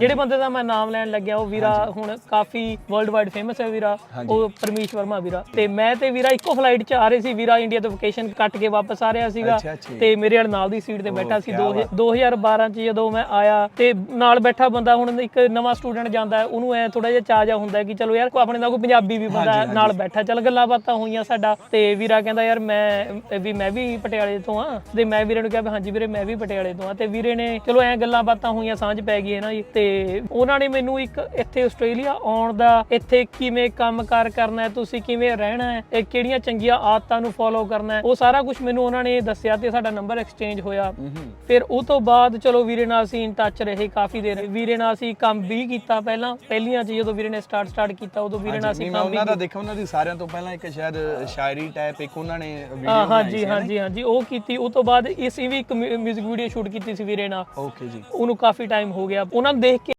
ਜਿਹੜੇ ਬੰਦੇ ਦਾ ਮੈਂ ਨਾਮ ਲੈਣ ਲੱਗਿਆ ਉਹ ਵੀਰਾ ਹੁਣ ਕਾਫੀ ਵਰਲਡ ਵਾਈਡ ਫੇਮਸ ਹੈ ਵੀਰਾ। ਉਹ ਪਰਮੇਸ਼ ਵਰਮਾ ਵੀਰਾ। ਤੇ ਮੈਂ ਤੇ ਵੀਰਾ ਇੱਕੋ ਫਲਾਈਟ 'ਚ ਆ ਰਹੇ ਸੀ ਵੀਰਾ ਇੰਡੀਆ ਤੋਂ ਵਕੇਸ਼ਨ ਕੱਟ ਕੇ ਵਾਪਸ ਆ ਰਿਹਾ ਸੀਗਾ। ਤੇ ਮੇਰੇ ਨਾਲ ਨਾਲ ਦੀ ਸੀਟ ਤੇ ਬੈਠਾ ਸੀ। ਕਿਆ ਦੋ- 2012 ਚ ਜਦੋਂ ਮੈਂ ਆਇਆ ਤੇ ਨਾਲ ਬੈਠਾ ਬੰਦਾ ਹੁਣ ਇੱਕ ਨਵਾਂ ਸਟੂਡੈਂਟ ਜਾਂਦਾ ਹੈ, ਉਹਨੂੰ ਐ ਥੋੜਾ ਜਿਹਾ ਚਾਹ ਜਾ ਹੁੰਦਾ ਕਿ ਚਲੋ ਯਾਰ ਕੋਈ ਆਪਣੇ ਨਾਲ ਕੋਈ ਪੰਜਾਬੀ ਵੀ ਬੰਦਾ ਨਾਲ ਬੈਠਾ। ਚੱਲ ਗੱਲਾਂ ਬਾਤਾਂ ਹੋਈਆਂ ਸਾਡਾ। ਤੇ ਵੀਰਾ ਕਹਿੰਦਾ ਯਾਰ ਮੈਂ ਵੀ ਮੈਂ ਵੀ ਪਟਿਆਲੇ ਤੋਂ ਆ ਤੇ ਮੈਂ ਵੀਰੇ ਨੂੰ ਕਿਹਾ ਵੀ ਹਾਂਜੀ ਵੀਰੇ ਮੈਂ ਵੀ ਪਟਿਆਲੇ ਤੋਂ ਆ ਤੇ ਵੀਰੇ ਨੇ ਚਲੋ ਐ ਗੱਲਾਂ ਬਾਤਾਂ ਹੋਈਆਂ ਸਾਂਝ ਪੈ ਗਈ ਹੈ ਨਾ ਜੀ। ਤੇ ਉਹਨਾਂ ਨੇ ਮੈਨੂੰ ਇੱਕ ਇੱਥੇ ਆਸਟ੍ਰੇਲੀਆ ਆਉਣ ਦਾ ਇੱਥੇ ਕਿਵੇਂ ਕੰਮਕਾਰ ਕਰਨਾ ਹੈ ਤੁਸੀਂ ਕਿਵੇਂ ਰਹਿਣਾ ਹੈ ਇਹ ਕਿਹੜੀਆਂ ਚੰਗੀਆਂ ਆਦਤਾਂ ਨੂੰ ਫੋਲੋ ਕਰਨਾ ਹੈ ਉਹ ਸਾਰਾ ਕੁਝ ਮੈਨੂੰ ਉਹਨਾਂ ਨੇ ਦੱਸਿਆ ਤੇ ਸਾਡਾ ਨੰਬਰ ਐਕਸਚੇਂਜ ਹੋਇਆ। ਫਿਰ ਉਹ ਤੋਂ ਬਾਅਦ ਚਲੋ ਵੀਰੇ ਨਾਲ ਅਸੀਂ ਇਨ ਟੱਚ ਰਹੇ ਕਾਫੀ ਦੇਰ। ਵੀਰੇ ਨਾਲ ਅਸੀਂ ਕੰਮ ਵੀ ਕੀਤਾ ਪਹਿਲਾਂ ਪਹਿਲੀਆਂ ਚ ਜਦੋਂ ਵੀਰੇ ਨੇ ਸਟਾਰਟ ਸਟਾਰਟ ਕੀਤਾ ਉਦੋਂ ਵੀਰੇ ਨਾਲ ਅਸੀਂ ਕੰਮ ਵੀ ਉਹਨਾਂ ਦਾ ਦੇਖਿਆ ਉਹਨਾਂ ਦੀ ਸਾਰਿਆਂ ਤੋਂ ਪਹਿਲਾਂ ਇੱਕ ਸ਼ਾਇਦ ਸ਼ਾਇਰੀ ਟਾਈਪ ਇੱਕ ਉਹਨਾਂ ਨੇ ਵੀਡੀਓ ਹਾਂ ਹਾਂਜੀ ਹਾਂਜੀ ਹਾਂਜੀ ਉਹ ਕੀਤੀ ਉਹ ਤੋਂ ਬਾਅਦ ਅਸੀਂ ਵੀ ਇੱਕ 뮤직 ਵੀਡੀਓ ਸ਼ੂਟ ਕੀਤੀ ਸੀ ਵੀਰੇ ਨਾਲ। ਓਕੇ ਜੀ। ਉਹਨੂੰ ਕਾਫੀ ਟਾਈਮ ਹੋ ਗਿਆ। ਉਹਨਾਂ ਨੂੰ ਦੇਖ